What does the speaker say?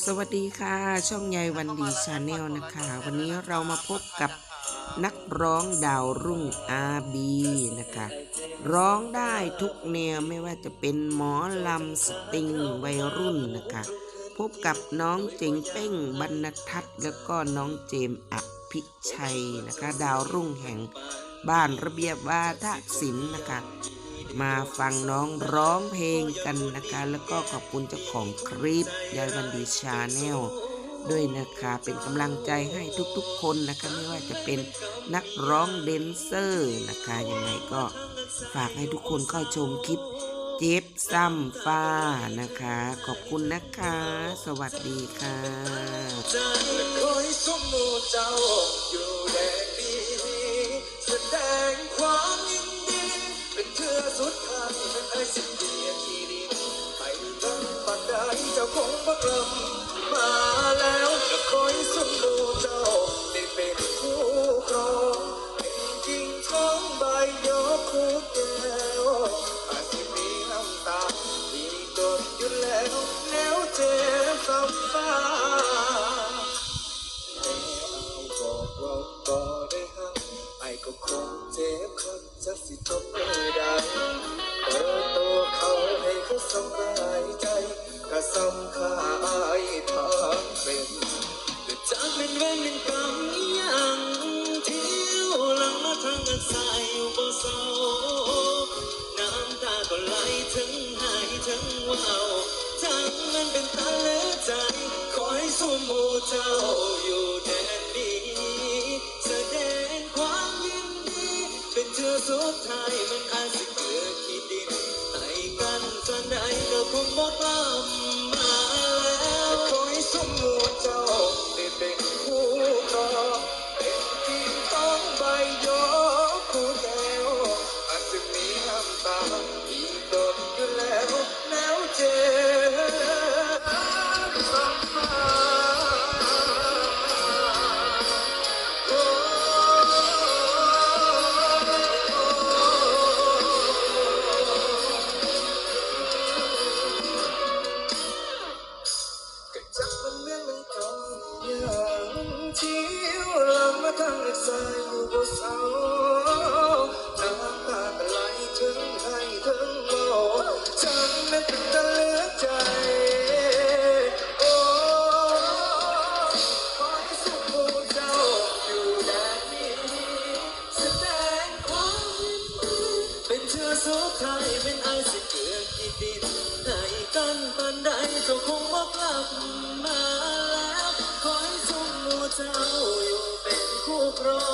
สวัสดีค่ะ ช่องยายวันดีชาแนลนะคะ วันนี้เรามาพบกับนักร้องดาวรุ่งอาบีนะคะ ร้องได้ทุกแนวไม่ว่าจะเป็นหมอลำสติงวัยรุ่นนะคะ พบกับน้องเจงเป้งบรรณทัศน์แล้วก็น้องเจมส์อภิชัยนะคะ ดาวรุ่งแห่งบ้านระเบียบวาทศิลป์นะคะ มาฟังน้องร้องเพลงกันนะคะ แล้วก็ขอบคุณเจ้าของคลิปยายวันดีชาแนลด้วยนะคะเป็นกำลังใจให้ทุกๆคนนะคะ ไม่ว่าจะเป็นนักร้องแดนเซอร์นะคะยังไงก็ฝากให้ทุกคนเข้าชมคลิปเจฟซัมฟ้านะคะ ขอบคุณนะคะ สวัสดีค่ะ สุดท้ายเป็นไอ้สิ่งเดียดีดีไปกันปัดใดเจ้าคงบักลำมาแล้วจะคอยสมมูเจ้าได้เป็นคู่ครองเป็นจริงท้องใบยกคู่แก้วอาจจะมีน้ำตาที่ตกอยู่แล้วแล้วเจ็บซ้ำฟ้าบอกว่าบ่ได้หักไอ้ก็คงเจ็บคนจะสิทน ห้เขายใจก็ซ้ำค่าอายทางเป็นแต่จากเป็นเวรเป็นกรรมยังเที่ยวหลังมาทางกันสายอยู่บ่เศร้าน้ำตาก็ไหลถึงหายถึงว้าทั้งนั้นเป็นตาเลือใจขอให้สมมูเจ้า สุดท้ายมันอาจสิเกิดที่ดินให้กันจนใดก็คงบอกลับมา สุดท้ายเป็นไอสิเกิดกี่ดินให้กันปันใดเจ้าคงบอกกลับมาแล้ว ขอให้สมมูเจ้าอยู่เป็นคู่ครอง